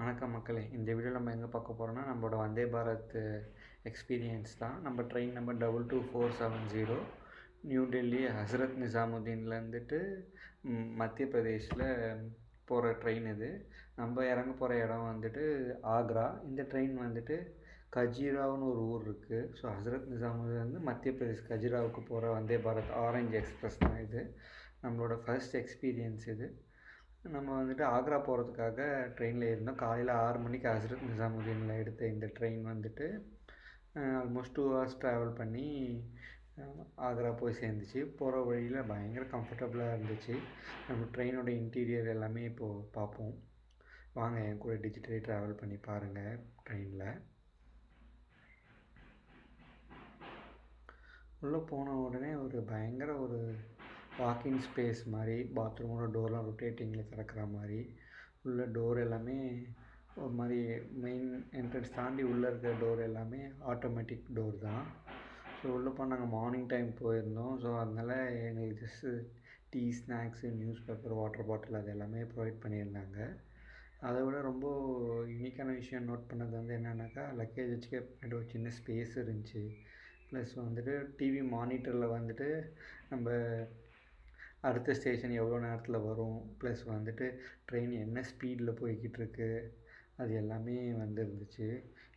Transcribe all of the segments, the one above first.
வணக்கம் மக்களே. இந்த வீடியோ நம்ம எங்கே பார்க்க போகிறோம்னா நம்மளோட வந்தே பாரத் எக்ஸ்பீரியன்ஸ் தான். நம்ம train number double two four seven zero new Delhi Hazrat நிசாமுதீன்லேருந்துட்டு Madhya பிரதேஷில் போகிற ட்ரெயின் இது. நம்ம இறங்க போகிற இடம் வந்துட்டு ஆக்ரா. இந்த ட்ரெயின் வந்துட்டு கஜீராவுன்னு ஒரு ஊர் இருக்குது ஸோ ஹஸ்ரத் நிசாமுதீன்லேருந்து வந்து மத்திய பிரதேஷ் கஜிராவுக்கு போகிற வந்தே பாரத் ஆரஞ்சு எக்ஸ்பிரஸ் தான் இது. நம்மளோட ஃபர்ஸ்ட் எக்ஸ்பீரியன்ஸ் இது. நம்ம வந்துட்டு ஆக்ரா போகிறதுக்காக ட்ரெயினில் இருந்தோம் காலையில் ஆறு மணிக்கு ஹஸ்ரத் நிசாமுதீனில் எடுத்த இந்த ட்ரெயின் வந்துட்டு ஆல்மோஸ்ட் டூ ஹவர்ஸ் ட்ராவல் பண்ணி ஆக்ரா போய் சேர்ந்துச்சு. போகிற வழியில் பயங்கர கம்ஃபர்டபுளாக இருந்துச்சு. நம்ம ட்ரெயினோட இன்டீரியர் எல்லாமே இப்போது பார்ப்போம். வாங்க என் கூட டிஜிட்டலி ட்ராவல் பண்ணி பாருங்கள் ட்ரெயினில் உள்ளே போன உடனே ஒரு பயங்கர ஒரு வாக்கிங் ஸ்பேஸ் மாதிரி பாத்ரூமோட டோர்லாம் ரொட்டேட்டிங்கில் திறக்கிற மாதிரி உள்ள டோர் எல்லாமே ஒரு மாதிரி மெயின் என்ட்ரன்ஸ் தாண்டி உள்ளே இருக்கிற டோர் எல்லாமே ஆட்டோமேட்டிக் டோர் தான். ஸோ உள்ளே போனால் நாங்கள் மார்னிங் டைம் போயிருந்தோம். ஸோ அதனால் எங்களுக்கு just tea snacks news paper water bottle அது எல்லாமே ப்ரொவைட் பண்ணியிருந்தாங்க. அதை விட ரொம்ப யூனிக்கான விஷயம் நோட் பண்ணது வந்து என்னென்னாக்கா லக்கேஜ் வச்சுக்க ஒரு சின்ன ஸ்பேஸ் இருந்துச்சு. ப்ளஸ் வந்துட்டு டிவி மானிட்டரில் வந்துட்டு நம்ம அடுத்த ஸ்டேஷன் எவ்வளோ நேரத்தில் வரும்? ப்ளஸ் வந்துட்டு ட்ரெயின் என்ன ஸ்பீடில் போய்கிட்டு இருக்கு அது எல்லாமே வந்துருந்துச்சு.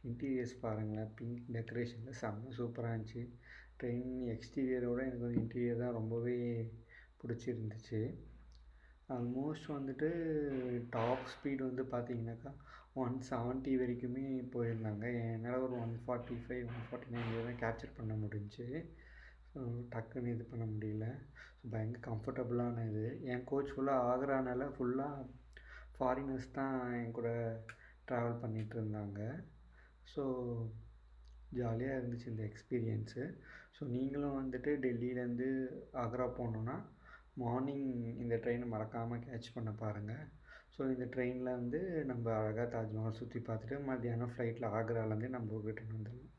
இன்டீரியர்ஸ் பாருங்களேன் பிங்க் டெக்கரேஷனில் செம்ம சூப்பராக இருந்துச்சு. ட்ரெயின் எக்ஸ்டீரியரோட எனக்கு வந்து இன்டீரியர் தான் ரொம்பவே பிடிச்சிருந்துச்சு. ஆல்மோஸ்ட் வந்துட்டு டாப் ஸ்பீடு வந்து பார்த்தீங்கன்னாக்கா ஒன் செவன்ட்டி வரைக்குமே போயிருந்தாங்க. என்னால் ஒரு one forty five one forty nine தான் கேப்சர் பண்ண முடிஞ்சு ஸோ டக்குன்னு இது பண்ண முடியல. ஸோ பயங்கர கம்ஃபர்டபுளான இது. என் கோச் ஃபுல்லாக ஆக்ரானால ஃபுல்லாக ஃபாரினர்ஸ் தான் என் கூட ட்ராவல் பண்ணிகிட்டு இருந்தாங்க. ஸோ ஜாலியாக இருந்துச்சு இந்த எக்ஸ்பீரியன்ஸு ஸோ நீங்களும் வந்துட்டு டெல்லியிலேருந்து ஆக்ரா போகணுன்னா மார்னிங் இந்த ட்ரெயினை மறக்காமல் கேட்ச் பண்ண பாருங்கள் ஸோ இந்த ட்ரெயினில் வந்து நம்ம அழகாக தாஜ்மஹால் சுற்றி பார்த்துட்டு மத்தியானம் ஃப்ளைட்டில் ஆக்ராலேருந்து நம்ம ரிட்டர்ன் வந்துடலாம்.